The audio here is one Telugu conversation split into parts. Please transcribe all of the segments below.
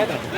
ఉన్న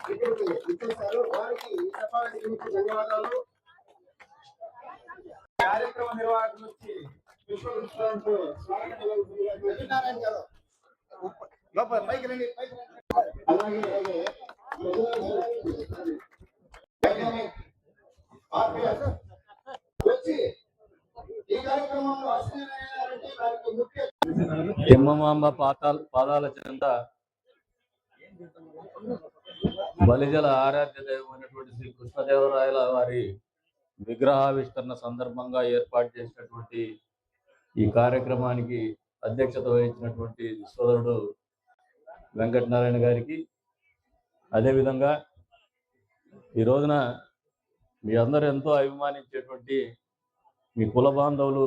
పది నిమిషాలు ఇచ్చేసారు వారికి ఈ సభానికి గురించి ధన్యవాదాలు కార్యక్రమ నిర్వాహకులు వచ్చి గారు లోపల పైకి రండి పైకి రండి. అలాగే అలాగే. తిమ్మమాంబ పాతాల పాదాల చెంత బలిజల ఆరాధ్య దైవమైనటువంటి శ్రీ కృష్ణదేవరాయల వారి విగ్రహావిష్కరణ సందర్భంగా ఏర్పాటు చేసినటువంటి ఈ కార్యక్రమానికి అధ్యక్షత వహించినటువంటి సోదరుడు వెంకటనారాయణ గారికి. అదేవిధంగా ఈ రోజున మీ అందరు ఎంతో అభిమానించేటువంటి మీ కుల బాంధవులు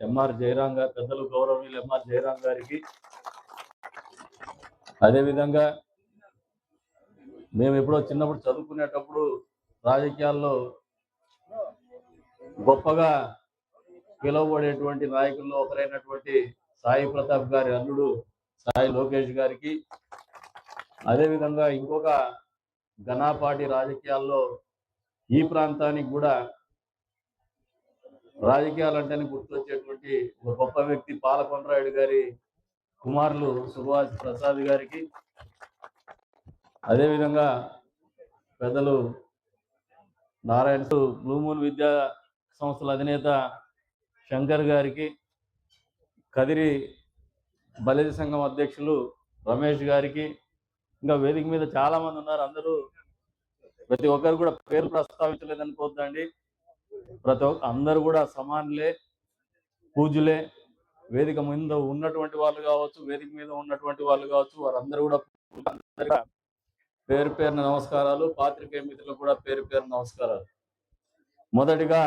ఎంఆర్ జయరాం గారు పెద్దలు గౌరవనీయులు ఎంఆర్ జయరాం గారికి. అదేవిధంగా మేము ఎప్పుడో చిన్నప్పుడు చదువుకునేటప్పుడు రాజకీయాల్లో గొప్పగా పిలువబడేటువంటి నాయకుల్లో ఒకరైనటువంటి సాయి ప్రతాప్ గారి అల్లుడు సాయి లోకేష్ గారికి. అదేవిధంగా ఇంకొక ఘనాపాటి రాజకీయాల్లో ఈ ప్రాంతానికి కూడా రాజకీయాలంటేనే గుర్తొచ్చేటువంటి ఒక గొప్ప వ్యక్తి పాలకొండరాయుడు గారి కుమారులు సుభాష్ ప్రసాద్ గారికి. అదేవిధంగా పెద్దలు నారాయణ బ్లూమూన్ విద్యా సంస్థల అధినేత శంకర్ గారికి కదిరి బలిజ సంఘం అధ్యక్షులు రమేష్ గారికి ఇంకా వేదిక మీద చాలా మంది ఉన్నారు. అందరూ ప్రతి ఒక్కరు కూడా పేరు ప్రస్తావించలేదు అనుకోవద్దండి ప్రతి ఒక్క అందరూ కూడా సమానులే పూజలే వేదిక మీద ఉన్నటువంటి వాళ్ళు కావచ్చు వేదిక మీద ఉన్నటువంటి వాళ్ళు కావచ్చు వారందరూ కూడా పేరు పేరు నమస్కారాలు పాత్రికేయ మిత్రులకు కూడా పేరు పేరు నమస్కారాలు. మొదటిగా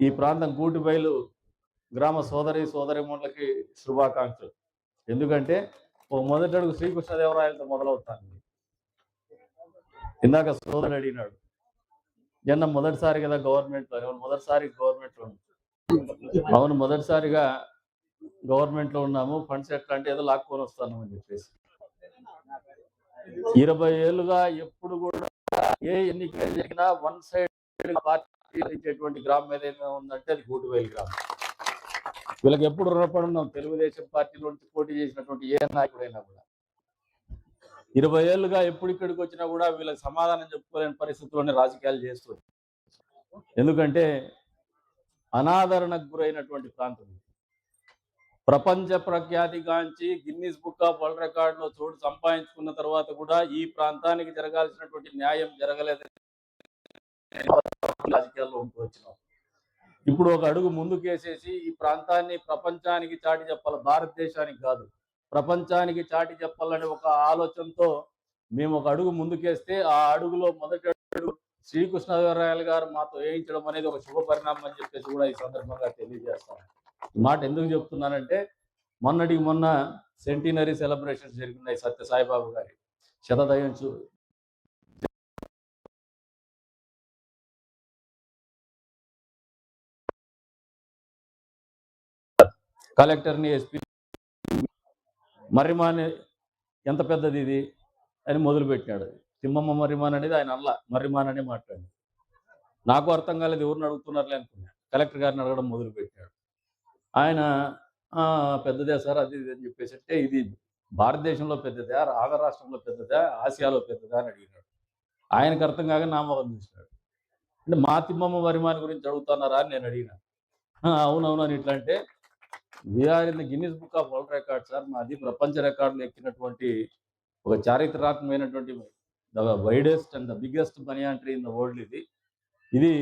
ఈ ప్రాంతం కూటిబయలు గ్రామ సోదరి సోదరిమణులకి శుభాకాంక్షలు. ఎందుకంటే మొదటి అడుగు శ్రీకృష్ణదేవరాయలతో మొదలవుతాను. ఇందాక సోదరుడు అడిగినాడు నిన్న మొదటిసారి కదా గవర్నమెంట్ మొదటిసారి గవర్నమెంట్లో అవును మొదటిసారిగా గవర్నమెంట్లో ఉన్నాము ఫండ్స్ ఎట్లా అంటే ఏదో లాక్కొని వస్తాను అని చెప్పేసి. ఇరవై ఏళ్ళుగా ఎప్పుడు కూడా ఏ ఎన్నికలు జరిగినా వన్ సైడ్ పార్టీ ఇచ్చేటువంటి గ్రామం ఏదైనా ఉందంటే అది గూటువేలు గ్రామం. వీళ్ళకి ఎప్పుడు రుణపడి ఉన్నాం? తెలుగుదేశం పార్టీలో నుంచి పోటీ చేసినటువంటి ఏ నాయకుడైనా కూడా. ఇరవై ఏళ్ళుగా ఎప్పుడు ఇక్కడికి వచ్చినా కూడా వీళ్ళకి సమాధానం చెప్పుకోలేని పరిస్థితుల్లోనే రాజకీయాలు చేస్తుంది ఎందుకంటే అనాదరణకు గురైనటువంటి ప్రాంతం ప్రపంచ ప్రఖ్యాతిగాంచి గిన్నీస్ బుక్ ఆఫ్ వరల్డ్ రికార్డ్లో చోటు సంపాదించుకున్న తర్వాత కూడా ఈ ప్రాంతానికి జరగాల్సినటువంటి న్యాయం జరగలేదు రాజకీయాల్లో ఉంటూ వచ్చినాం. ఇప్పుడు ఒక అడుగు ముందుకేసేసి ఈ ప్రాంతాన్ని ప్రపంచానికి చాటి చెప్పాలి భారతదేశానికి కాదు. ప్రపంచానికి చాటి చెప్పాలనే ఒక ఆలోచనతో మేము ఒక అడుగు ముందుకేస్తే ఆ అడుగులో మొదటి అడుగు శ్రీకృష్ణదేవరాయలు గారు మాతో వేయించడం అనేది ఒక శుభ పరిణామం అని చెప్పేసి కూడా ఈ సందర్భంగా తెలియజేస్తాను ఈ మాట ఎందుకు చెప్తున్నానంటే మొన్నటికి మొన్న సెంటినరీ సెలబ్రేషన్స్ జరిగినాయి సత్య సాయిబాబు గారి. శతదయం కలెక్టర్ని ఎస్పీ మర్రిమాని ఎంత పెద్దది ఇది అని మొదలుపెట్టినాడు. తిమ్మమ్మ మర్రిమాన్ అనేది ఆయన అల్ల మర్రిమాన్ అనే నాకు అర్థం కాలేదు ఎవరిని అడుగుతున్నారులే అనుకున్నాను కలెక్టర్ గారిని అడగడం మొదలుపెట్టాడు. ఆయన "ఆ, పెద్దదే సార్ అది ఇది అని చెప్పేసి అంటే ఇది భారతదేశంలో పెద్దదా ఆంధ్ర రాష్ట్రంలో పెద్దదా ఆసియాలో పెద్దదా అని అడిగినాడు. ఆయనకు అర్థం కాక నామకం చూసినాడు. అంటే మా తిమ్మమ్మ మరిమాని గురించి అడుగుతున్నారా అని నేను అడిగినా. అవునవును అని ఇట్లా అంటే we're in the Guinness book of world record sir మాది ప్రపంచ రికార్డులు ఎక్కినటువంటి ఒక చారిత్రాత్మకమైనటువంటి the widest and the biggest banyan in the world ఇది. ఇది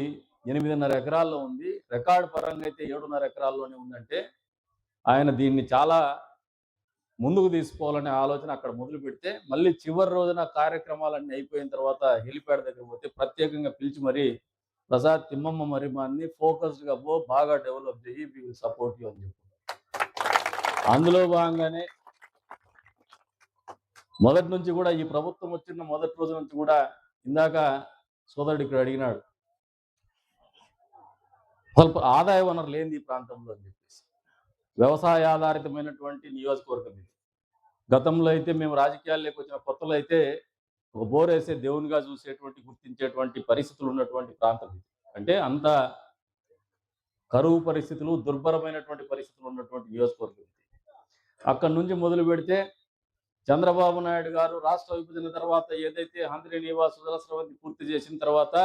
ఎనిమిదిన్నర ఎకరాల్లో ఉంది. రికార్డ్ పరంగా అయితే ఏడున్నర ఎకరాల్లోనే ఉందంటే ఆయన దీన్ని చాలా ముందుకు తీసుకోవాలనే ఆలోచన అక్కడ మొదలు పెడితే మళ్ళీ చివరి రోజున కార్యక్రమాలన్నీ అయిపోయిన తర్వాత హెలిప్యాడ్ దగ్గర పోతే ప్రత్యేకంగా పిలిచి మరి ప్రసాద్ తిమ్మమ్మ మరిమాన్ని ఫోకస్డ్గా పో బాగా డెవలప్ చేయి వీ విల్ సపోర్ట్ యూ అని చెప్పి అందులో భాగంగానే మొదటి నుంచి కూడా ఈ ప్రభుత్వం వచ్చిన మొదటి రోజు నుంచి కూడా ఇందాక సోదరుడు ఇక్కడ అడిగినాడు స్వల్ప ఆదాయ వనరు లేనిది ఈ ప్రాంతంలో అని చెప్పేసి. వ్యవసాయ ఆధారితమైనటువంటి నియోజకవర్గం ఇది. గతంలో అయితే మేము రాజకీయాల్లోకి వచ్చిన కొత్తలో అయితే ఒక దేవునిగా చూసేటువంటి గుర్తించేటువంటి పరిస్థితులు ఉన్నటువంటి ప్రాంతం ఇది. అంటే అంత కరువు పరిస్థితులు దుర్భరమైనటువంటి పరిస్థితులు ఉన్నటువంటి నియోజకవర్గం అక్కడి నుంచి మొదలు పెడితే చంద్రబాబు నాయుడు గారు రాష్ట్ర విభజన తర్వాత ఏదైతే హంద్రి నివాస్ సుదరస్రవంతి పూర్తి చేసిన తర్వాత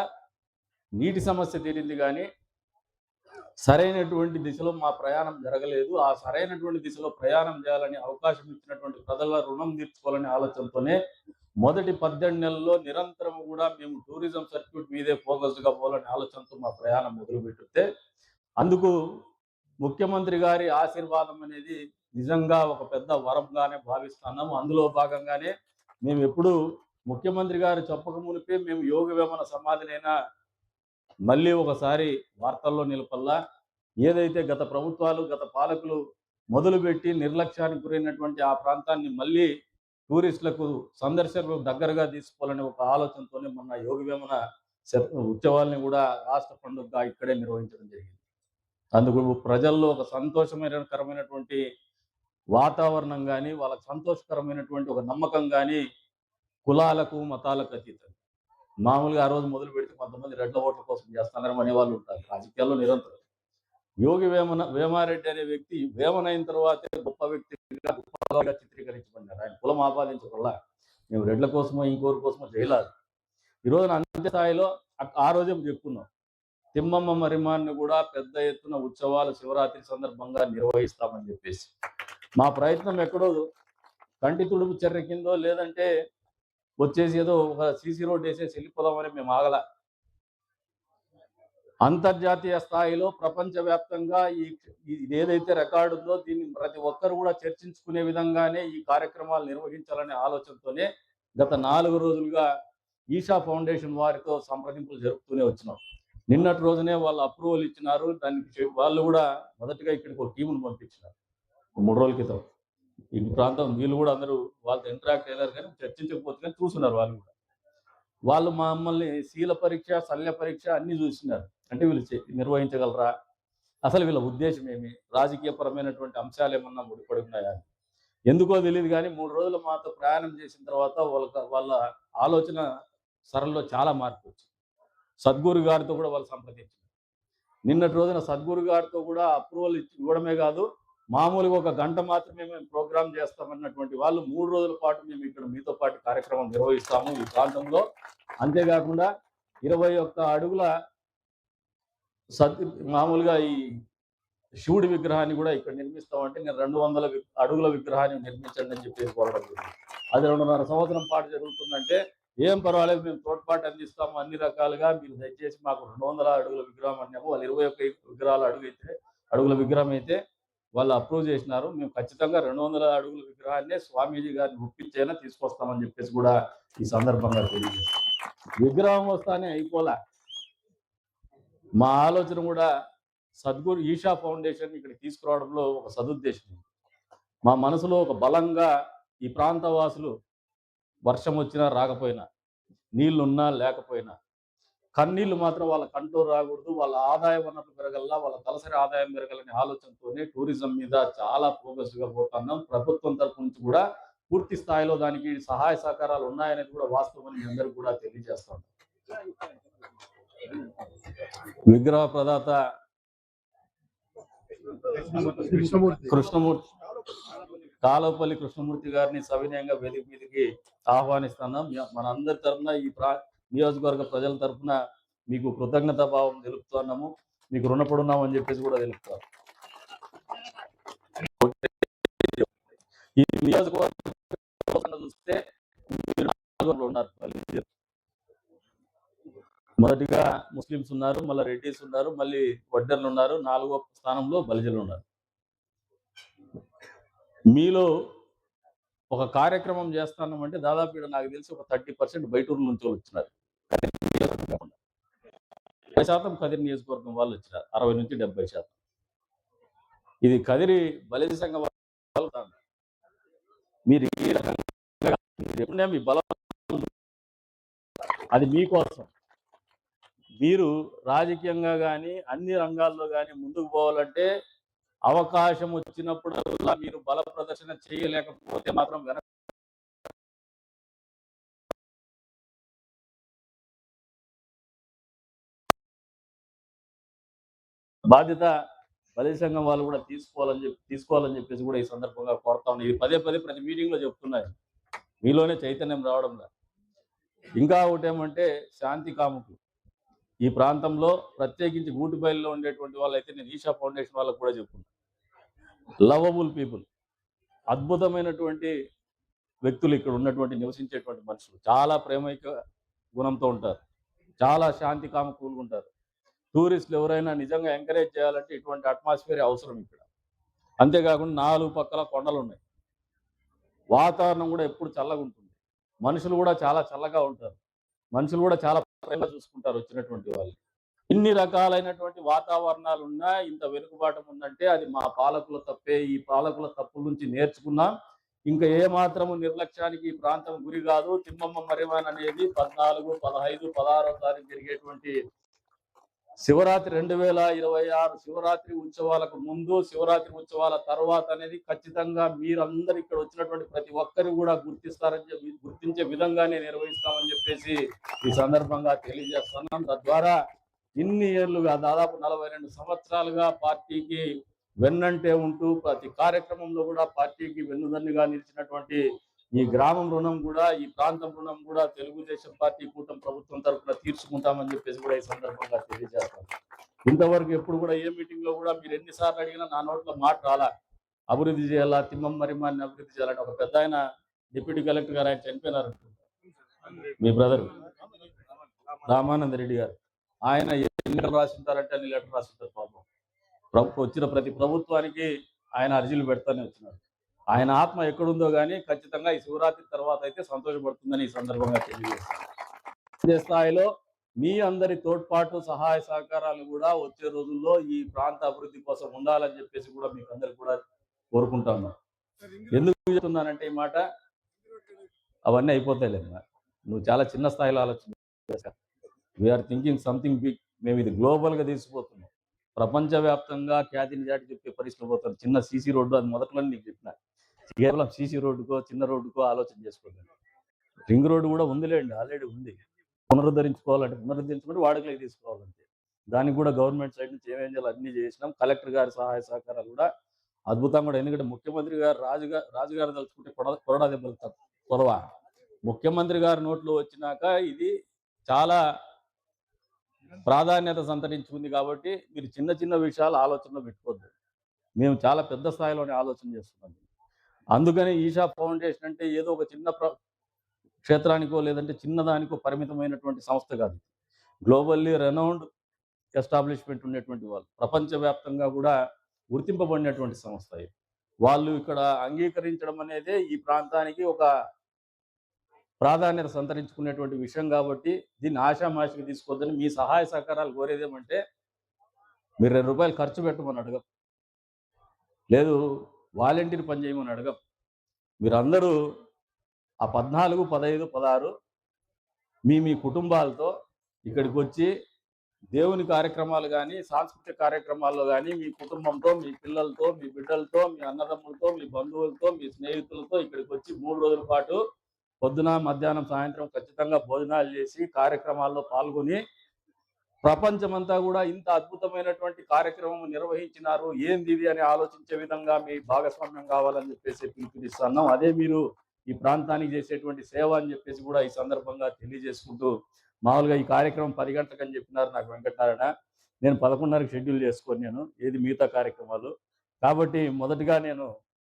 నీటి సమస్య తీరింది కానీ సరైనటువంటి దిశలో మా ప్రయాణం జరగలేదు. ఆ సరైనటువంటి దిశలో ప్రయాణం చేయాలని అవకాశం ఇచ్చినటువంటి ప్రజల రుణం తీర్చుకోవాలనే ఆలోచనతోనే మొదటి పద్దెనిమిది నెలల్లో నిరంతరం కూడా మేము టూరిజం సర్క్యూట్ మీదే ఫోకస్డ్గా పోవాలనే ఆలోచనతో మా ప్రయాణం మొదలుపెట్టితే అందుకు ముఖ్యమంత్రి గారి ఆశీర్వాదం అనేది నిజంగా ఒక పెద్ద వరంగానే భావిస్తున్నాము. అందులో భాగంగానే మేము ఎప్పుడు ముఖ్యమంత్రి గారు చెప్పక మునిపే మేము యోగ వేమన సమాధినైనా మళ్ళీ ఒకసారి వార్తల్లో నిలపల్లా. ఏదైతే గత ప్రభుత్వాలు గత పాలకులు మొదలుపెట్టి నిర్లక్ష్యానికి గురైనటువంటి ఆ ప్రాంతాన్ని మళ్ళీ టూరిస్టులకు సందర్శకులకు దగ్గరగా తీసుకోవాలనే ఒక ఆలోచనతోనే మొన్న యోగ వేమన ఉత్సవాల్ని కూడా రాష్ట్ర పండుగగా ఇక్కడే నిర్వహించడం జరిగింది. అందుకు ప్రజల్లో ఒక సంతోషమైనకరమైనటువంటి వాతావరణం కానీ వాళ్ళకి సంతోషకరమైనటువంటి ఒక నమ్మకం కానీ కులాలకు మతాలకు అతీతం. మామూలుగా ఆ రోజు మొదలు పెడితే కొంతమంది రెడ్ల ఓట్ల కోసం చేస్తానని అనే వాళ్ళు ఉంటారు. రాజకీయాల్లో నిరంతరం. యోగి వేమన వేమారెడ్డి అనే వ్యక్తి వేమనైన తర్వాతే గొప్ప వ్యక్తిగా గొప్పగా చిత్రీకరించబడినారు ఆయన కులం ఆపాదించకుండా మేము రెడ్ల కోసమో ఇంకోరి కోసమో చేయలేదు. ఈ అంత్య స్థాయిలో ఆ రోజే చెప్పుకున్నాం. తిమ్మమ్మ మరిమాన్ని కూడా పెద్ద ఎత్తున ఉత్సవాలు శివరాత్రి సందర్భంగా నిర్వహిస్తామని చెప్పేసి. మా ప్రయత్నం ఎక్కడో కంటి తుడుపు చర్య కిందో లేదంటే వచ్చేసి ఏదో ఒక సీసీ రోడ్ వేసేసి వెళ్ళిపోదామని మేము ఆగల. అంతర్జాతీయ స్థాయిలో ప్రపంచవ్యాప్తంగా ఈ ఈ- ఇది ఏదైతే రికార్డు ఉందో దీన్ని ప్రతి ఒక్కరు కూడా చర్చించుకునే విధంగానే ఈ కార్యక్రమాలు నిర్వహించాలనే ఆలోచనతోనే గత నాలుగు రోజులుగా ఈషా ఫౌండేషన్ వారితో సంప్రదింపులు జరుపుతూనే వచ్చినాం. నిన్నటి రోజునే వాళ్ళు అప్రూవల్ ఇచ్చినారు. దానికి వాళ్ళు కూడా మొదటగా ఇక్కడికి ఒక టీమును పంపించినారు. మూడు రోజుల క్రితం. ఈ ప్రాంతం వీళ్ళు కూడా అందరూ వాళ్ళతో ఇంటరాక్ట్ అయ్యారు కానీ చర్చించకపోతే కానీ చూస్తున్నారు వాళ్ళు కూడా. వాళ్ళు మమ్మల్ని శీల పరీక్ష శల్య పరీక్ష అన్ని చూస్తున్నారు. అంటే వీళ్ళు నిర్వహించగలరా? అసలు వీళ్ళ ఉద్దేశం ఏమి? రాజకీయపరమైనటువంటి అంశాలు ఏమన్నా ముడిపడి ఉన్నాయా? అని. ఎందుకో తెలియదు కానీ మూడు రోజులు మాతో ప్రయాణం చేసిన తర్వాత వాళ్ళ వాళ్ళ ఆలోచన సరళలో చాలా మార్పు వచ్చింది. సద్గురు గారితో కూడా వాళ్ళు సంప్రదించారు. నిన్నటి రోజున సద్గురు గారితో కూడా అప్రూవల్ ఇచ్చి ఇవ్వడమే కాదు మామూలుగా ఒక గంట మాత్రమే మేము ప్రోగ్రామ్ చేస్తామన్నటువంటి వాళ్ళు మూడు రోజుల పాటు మేము ఇక్కడ మీతో పాటు కార్యక్రమం నిర్వహిస్తాము ఈ ప్రాంతంలో. అంతేకాకుండా ఇరవై ఒక్క అడుగుల సతి మామూలుగా ఈ శివుడి విగ్రహాన్ని కూడా ఇక్కడ నిర్మిస్తామంటే నేను రెండు వందల అడుగుల విగ్రహాన్ని నిర్మించండి అని చెప్పేసి కోరడం జరిగింది. అది రెండున్నర సంవత్సరం పాటు జరుగుతుందంటే ఏం పర్వాలేదు మేము తోడ్పాటు అందిస్తాము అన్ని రకాలుగా. మీరు దయచేసి మాకు రెండు వందల అడుగుల విగ్రహం అన్నాము. వాళ్ళు ఇరవై ఒక్క విగ్రహాల అడుగు అయితే అడుగుల విగ్రహం అయితే వాళ్ళు అప్రూవ్ చేసినారు. మేము ఖచ్చితంగా రెండు వందల అడుగుల విగ్రహాన్ని స్వామీజీ గారిని ఒప్పించైనా తీసుకొస్తామని చెప్పేసి కూడా ఈ సందర్భంగా తెలియజేస్తాం విగ్రహం వస్తానే అయిపోలా. మా ఆలోచన కూడా సద్గురు ఈషా ఫౌండేషన్ ఇక్కడ తీసుకురావడంలో ఒక సదుద్దేశం. మా మనసులో ఒక బలంగా ఈ ప్రాంత వాసులు వర్షం వచ్చినా రాకపోయినా నీళ్ళున్నా లేకపోయినా కన్నీళ్ళు మాత్రం వాళ్ళ కంట్రోల్ రాకూడదు వాళ్ళ ఆదాయ వనరులు పెరగల్లా వాళ్ళ తలసరి ఆదాయం పెరగాలనే ఆలోచనతోనే టూరిజం మీద చాలా ఫోకస్గా పోతున్నాం. ప్రభుత్వం తరపు నుంచి కూడా పూర్తి స్థాయిలో దానికి సహాయ సహకారాలు ఉన్నాయనేది కూడా వాస్తవం మీ అందరికీ కూడా తెలియజేస్తాం విగ్రహ ప్రదాత కృష్ణమూర్తి. కాలవపల్లి కృష్ణమూర్తి గారిని సవినయంగా వేదిక మీదకి ఆహ్వానిస్తున్నాం. మీ- మన అందరి తరఫున ఈ ప్రా నియోజకవర్గ ప్రజల తరఫున మీకు కృతజ్ఞత భావం తెలుపుతున్నాము. మీకు రుణపడున్నాము అని చెప్పేసి కూడా తెలుపుతారు ఈ నియోజకవర్గం చూస్తే ఉన్నారు. మొదటిగా ముస్లిమ్స్ ఉన్నారు మళ్ళీ రెడ్డిస్ ఉన్నారు మళ్ళీ వడ్డర్లు ఉన్నారు నాలుగో స్థానంలో బలిజలు ఉన్నారు. మీలో ఒక కార్యక్రమం చేస్తున్నామంటే దాదాపు ఇక్కడ నాకు తెలిసి ఒక థర్టీ పర్సెంట్ బయటూరు నుంచి వాళ్ళు వచ్చినారు. డెబ్బై శాతం కదిరి నియోజకవర్గం వాళ్ళు వచ్చినారు. అరవై నుంచి డెబ్బై శాతం. ఇది కదిరి బలిజ సంఘం మీరు ఈ రకంగా మీ బలం అది మీకోసం. మీరు రాజకీయంగా కానీ అన్ని రంగాల్లో కానీ ముందుకు పోవాలంటే అవకాశం వచ్చినప్పుడల్లా మీరు బల ప్రదర్శన చేయలేకపోతే మాత్రం వెనక బాధ్యత పదే సంఘం వాళ్ళు కూడా తీసుకోవాలని చెప్పి తీసుకోవాలని చెప్పేసి కూడా ఈ సందర్భంగా కోరుతా ఉన్నాయి ఇది పదే పదే ప్రతి మీటింగ్లో చెప్తున్నాయి. మీలోనే చైతన్యం రావడం ఇంకా ఒకటి ఏమంటే శాంతి కాముకులు. ఈ ప్రాంతంలో ప్రత్యేకించి గూటిబయలులో ఉండేటువంటి వాళ్ళైతే నేను ఈషా ఫౌండేషన్ వాళ్ళకు కూడా చెప్తున్నాను లవబుల్ పీపుల్. అద్భుతమైనటువంటి వ్యక్తులు ఇక్కడ ఉన్నటువంటి నివసించేటువంటి మనుషులు. చాలా ప్రేమైక గుణంతో ఉంటారు. చాలా శాంతి కామకూలుగా ఉంటారు. టూరిస్టులు ఎవరైనా నిజంగా ఎంకరేజ్ చేయాలంటే ఇటువంటి అట్మాస్ఫియర్ అవసరం ఇక్కడ. అంతేకాకుండా నాలుగు పక్కల కొండలు ఉన్నాయి. వాతావరణం కూడా ఎప్పుడు చల్లగా ఉంటుంది. మనుషులు కూడా చాలా చల్లగా ఉంటారు. మనుషులు కూడా చాలా ప్రేమగా చూసుకుంటారు వచ్చినటువంటి వాళ్ళు. ఇన్ని రకాలైనటువంటి వాతావరణాలు ఉన్నా ఇంత వెనుకబాటం ఉందంటే అది మా పాలకుల తప్పే. ఈ పాలకుల తప్పుల నుంచి నేర్చుకున్నాం. ఇంకా ఏ మాత్రము నిర్లక్ష్యానికి ఈ ప్రాంతం గురి కాదు. తిమ్మమ్మ మరిమాన్ అనేది పద్నాలుగు పదహైదు పదహారో తారీఖు జరిగేటువంటి శివరాత్రి రెండు వేల ఇరవై ఆరు శివరాత్రి ఉత్సవాలకు ముందు శివరాత్రి ఉత్సవాల తర్వాత అనేది ఖచ్చితంగా మీరందరూ ఇక్కడ వచ్చినటువంటి ప్రతి ఒక్కరు కూడా గుర్తిస్తారని చెప్పి గుర్తించే విధంగానే నిర్వహిస్తామని చెప్పేసి ఈ సందర్భంగా తెలియజేస్తున్నాం. తద్వారా ఇన్ని ఇయర్లుగా దాదాపు నలభై రెండు సంవత్సరాలుగా పార్టీకి వెన్నంటే ఉంటూ ప్రతి కార్యక్రమంలో కూడా పార్టీకి వెన్నుదన్నుగా నిలిచినటువంటి ఈ గ్రామం రుణం కూడా ఈ ప్రాంతం రుణం కూడా తెలుగుదేశం పార్టీ కూటమి ప్రభుత్వం తరఫున తీర్చుకుంటామని చెప్పేసి కూడా ఈ సందర్భంగా తెలియజేస్తాం. ఇంతవరకు ఎప్పుడు కూడా ఏ మీటింగ్లో కూడా మీరు ఎన్నిసార్లు అడిగినా నా నోట్లో మాట రాలా. అభివృద్ధి చేయాలా తిమ్మం మరిమాన్ని అభివృద్ధి చేయాలని ఒక పెద్ద ఆయన డిప్యూటీ కలెక్టర్ గారు ఆయన చనిపోయినారు మీ బ్రదర్? రామానంద రెడ్డి గారు. ఆయన ఎన్ని లెటర్ రాసింటారంటే అన్ని లెటర్ రాసింటారు పాపం. ప్రభు వచ్చిన ప్రతి ప్రభుత్వానికి ఆయన అర్జీలు పెడతానే వచ్చినారు. ఆయన ఆత్మ ఎక్కడుందో కానీ ఖచ్చితంగా ఈ శివరాత్రి తర్వాత అయితే సంతోషపడుతుందని ఈ సందర్భంగా తెలియజేస్తాను. స్థాయిలో మీ అందరి తోడ్పాటు సహాయ సహకారాలు కూడా వచ్చే రోజుల్లో ఈ ప్రాంత అభివృద్ధి కోసం ఉండాలని చెప్పేసి కూడా మీకు అందరికి కూడా కోరుకుంటాను. ఎందుకు చెప్తున్నానంటే ఈ మాట? అవన్నీ అయిపోతాయి లేదు నువ్వు చాలా చిన్న స్థాయిలో ఆలోచన వీఆర్ థింకింగ్ సంథింగ్ బిగ్ మేము ఇది గ్లోబల్గా తీసుకుపోతున్నాం ప్రపంచవ్యాప్తంగా ఖ్యాతిని చాటి చెప్పే పరిస్థితులు పోతారు. చిన్న సీసీ రోడ్డు అది మొదట్లో నీకు చెప్పిన. కేవలం సీసీ రోడ్డుకో చిన్న రోడ్డుకో ఆలోచన చేసుకోలేదు రింగ్ రోడ్డు కూడా ఉందిలేండి ఆల్రెడీ ఉంది. పునరుద్ధరించుకోవాలంటే పునరుద్ధరించుకుంటే వాడుకలోకి తీసుకోవాలంటే దానికి కూడా గవర్నమెంట్ సైడ్ నుంచి ఏమేం చేయాలి అన్ని చేసినాం. కలెక్టర్ గారి సహాయ సహకారాలు కూడా అద్భుతంగా కూడా. ఎందుకంటే ముఖ్యమంత్రి గారు రాజుగారు రాజుగారు తలుచుకుంటే కొడ కొరడా దెబ్బలు తప్ప కొరవ ముఖ్యమంత్రి గారి నోట్లో వచ్చినాక ఇది చాలా ప్రాధాన్యత సంతరించుకుంది కాబట్టి మీరు చిన్న చిన్న విషయాలు ఆలోచనలో పెట్టుకోవద్దు. మేము చాలా పెద్ద స్థాయిలోనే ఆలోచన చేస్తున్నాం. అందుకని ఈషా ఫౌండేషన్ అంటే ఏదో ఒక చిన్న ప్ర క్షేత్రానికో లేదంటే చిన్నదానికో పరిమితమైనటువంటి సంస్థ కాదు. గ్లోబల్లీ రెనౌండ్ ఎస్టాబ్లిష్మెంట్ ఉండేటువంటి వాళ్ళు. ప్రపంచవ్యాప్తంగా కూడా గుర్తింపబడినటువంటి సంస్థ వాళ్ళు ఇక్కడ అంగీకరించడం అనేదే ఈ ప్రాంతానికి ఒక ప్రాధాన్యత సంతరించుకునేటువంటి విషయం కాబట్టి దీన్ని ఆశామాషికి తీసుకోవద్దని మీ సహాయ సహకారాలు కోరేదేమంటే మీరు రెండు రూపాయలు ఖర్చు పెట్టమని అడగం. లేదు వాలంటీర్ పని చేయమని అడగం. మీరందరూ ఆ పద్నాలుగు పదహైదు పదహారు మీ మీ కుటుంబాలతో ఇక్కడికి వచ్చి దేవుని కార్యక్రమాలు కానీ సాంస్కృతిక కార్యక్రమాల్లో కానీ మీ కుటుంబంతో మీ పిల్లలతో మీ బిడ్డలతో మీ అన్నదమ్ములతో మీ బంధువులతో మీ స్నేహితులతో ఇక్కడికి వచ్చి మూడు రోజుల పాటు పొద్దున మధ్యాహ్నం సాయంత్రం ఖచ్చితంగా భోజనాలు చేసి కార్యక్రమాల్లో పాల్గొని ప్రపంచమంతా కూడా ఇంత అద్భుతమైనటువంటి కార్యక్రమం నిర్వహించినారు. ఏంది ఇది అని ఆలోచించే విధంగా మీ భాగస్వామ్యం కావాలని చెప్పేసి పిలుపునిస్తున్నాం. అదే మీరు ఈ ప్రాంతానికి చేసేటువంటి సేవ అని చెప్పేసి కూడా ఈ సందర్భంగా తెలియజేసుకుంటూ మామూలుగా ఈ కార్యక్రమం పది గంటలకు అని చెప్పినారు నాకు వెంకటనారాయణ నేను పదకొండున్నరకు షెడ్యూల్ చేసుకొని నేను ఏది మిగతా కార్యక్రమాలు. కాబట్టి మొదటిగా నేను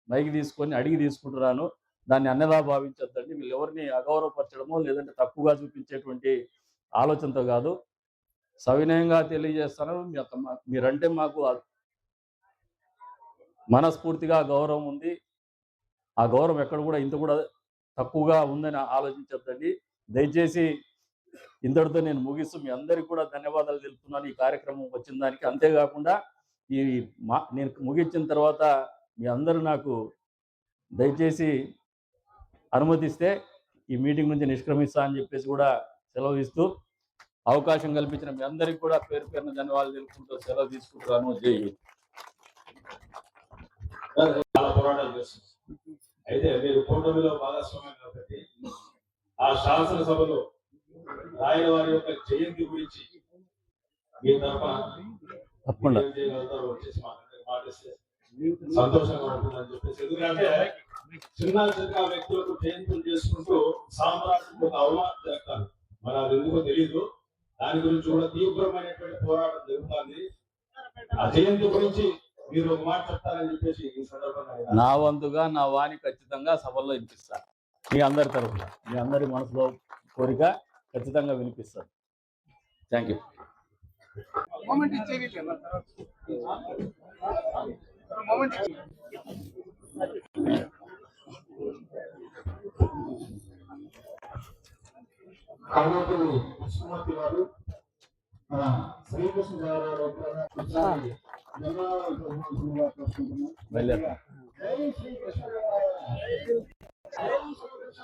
మైకి తీసుకొని అడిగి తీసుకుంటున్నాను. దాన్ని అన్నదా భావించొద్దండి. వీళ్ళు ఎవరిని అగౌరవపరచడమో లేదంటే తక్కువగా చూపించేటువంటి ఆలోచనతో కాదు. సవినయంగా తెలియజేస్తాను. మీ యొక్క మీరంటే మాకు మనస్ఫూర్తిగా గౌరవం ఉంది. ఆ గౌరవం ఎక్కడ కూడా ఇంత కూడా తక్కువగా ఉందని ఆలోచించొద్దండి. దయచేసి ఇంతటితో నేను ముగిస్తూ మీ అందరికీ కూడా ధన్యవాదాలు తెలుపుతున్నాను. ఈ కార్యక్రమం వచ్చిన దానికి అంతేకాకుండా ఈ మా నేను ముగించిన తర్వాత మీ అందరూ నాకు దయచేసి అనుమతిస్తే ఈ మీటింగ్ నుంచి నిష్క్రమిస్తా అని చెప్పేసి కూడా సెలవు ఇస్తూ అవకాశం కల్పించిన మీ అందరికీ కూడా పేరు పేరున ధన్యవాదాలు తెలుపుకుంటూ సెలవు తీసుకుంటున్నాను జై పోరాటాలు చేస్తుంది అయితే మీరు కూటమిలో భాగస్వామ్యం కాబట్టి ఆ శాసనసభలో రాయల వారి యొక్క జయంతి గురించి మీ తప్పకుండా. మాటిస్తే సంతోషంగా ఉంటుందని చెప్పేసి. ఎందుకంటే చిన్న చిన్న వ్యక్తులకు జయంతులు చేసుకుంటూ సామ్రాజ్యం ఒక అవమానం చేస్తారు. మరి అది ఎందుకో తెలియదు దాని గురించి కూడా తీవ్రమైనటువంటి పోరాటం జరుగుతుంది. ఆ జయంతి గురించి మీరు ఒక మాట చెప్తారని చెప్పేసి ఈ సందర్భంగా నా వంతుగా నా వాణి ఖచ్చితంగా సభల్లో వినిపిస్తాను మీ అందరి తరఫున మీ అందరి మనసులో కోరిక ఖచ్చితంగా వినిపిస్తాను thank you moment Kalvakulu Krishnamurthy garu మన శ్రీకృష్ణ దేవరాయలు ఒకసారి జై శ్రీకృష్ణ. జై శ్రీకృష్ణ.